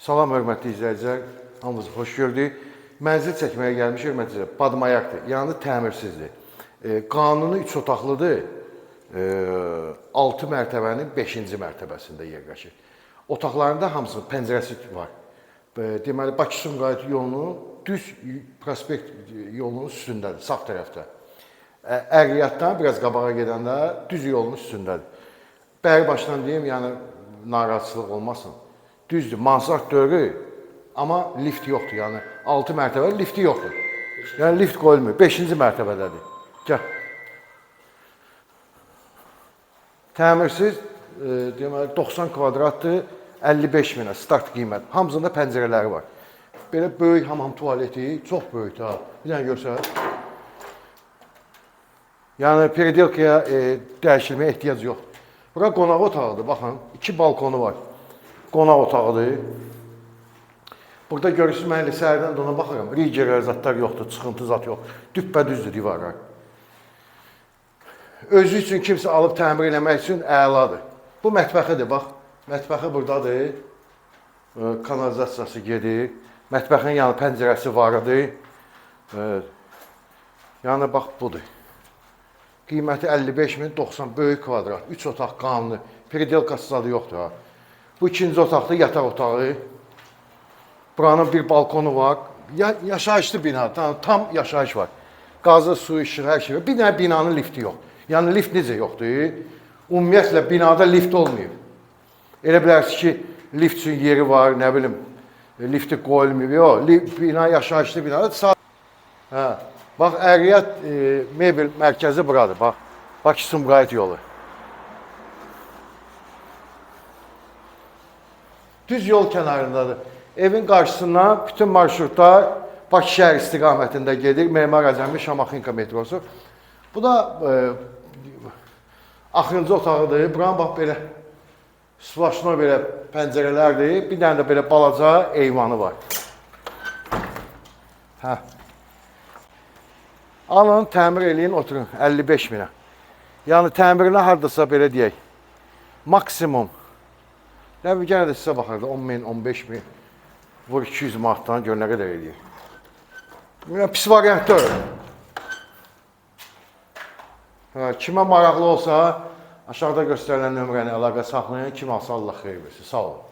Salam hörmətli izləyicilər, hamınızı xoş gördük. Mənzil çəkməyə gəlmiş hörmətli badmayaqdır, yəni təmirsizdir. E, qanuni 3 otaqlıdır. E, 6 mərtəbənin 5-ci mərtəbəsində yerləşir. Otaqlarında hamısının pəncərəsi var. E, deməli Bakı-Sumqayıt yolunun düz prospekt yolunun üstündədir, sağ tərəfdə. Ə- Əriyyatdan biraz qabağa gedəndə düz yolun üstündədir. Bəri başdan deyim, yəni narahatçılıq olmasın. Düzdür, mansard dörü, amma lift yoxdur. Yəni 6 mərtəbə lifti yoxdur. Yəni lift qoyulmur. 5-ci mərtəbədədir. Gəl. Təmirsiz e, deməli 90 kvadratdır, 55 minə start qiymət. Hamısında pəncərələri var. Belə böyük hamam tualeti, çox böyükdür ha. Bir dənə görsənər. Yəni periodikaya e, dəyişilməyə ehtiyac yoxdur. Bura qonaq otağıdır, baxın. iki balkonu var. Qonaq otağıdır. Burada görürsünüz, mən elə səhərdən də ona baxıram. Rigerlər, zadlar yoxdur, çıxıntı zat yox. Düppədüzdür divarlar. Özü üçün kimsə alıb təmir eləmək üçün əladır. Bu mətbəxidir, bax. Mətbəxi burdadır. Kanalizasiyası gedir. Mətbəxin yanı pəncərəsi var idi. Yəni bax budur. Qiyməti 55 min 90 böyük kvadrat, 3 otaq qanuni. Peridelkası zadı yoxdur ha. Bu ikinci otaqda yataq otağı. Buranın bir balkonu var. Ya, yaşayışlı bina, tam, tam yaşayış var. Qazı, su, işıq, hər şey. Bir dənə binanın lifti yox. Yəni lift necə yoxdur? Ümumiyyətlə binada lift olmayıb. Elə bilərsiniz ki, lift üçün yeri var, nə bilim, lifti qoyulmayıb. Yox, li- bina yaşayışlı binadır. Sağ Hə. Bax Əriyyat e, mebel mərkəzi buradır, bax. Bakı Sumqayıt yolu. Düz yol kənarındadır. Evin qarşısından bütün marşrutlar Bakı şəhər istiqamətində gedir. Memar Əcəmi Şamaxınka metrosu. Bu da e, axırıncı otağıdır. Buranın bax belə splaşno belə pəncərələrdir. Bir dənə də belə balaca eyvanı var. Hə. Alın, təmir eləyin, oturun 55 minə. Yəni təmirinə hardasa belə deyək. Maksimum. Nə bir yenə də sizə baxırdı 10 min, 15 min. Vur 200 manatdan gör nə qədər eləyir. Yəni pis variant deyil. Hə, kimə maraqlı olsa aşağıda göstərilən nömrəni əlaqə saxlayın. Kim alsa Allah xeyir versin. Sağ olun.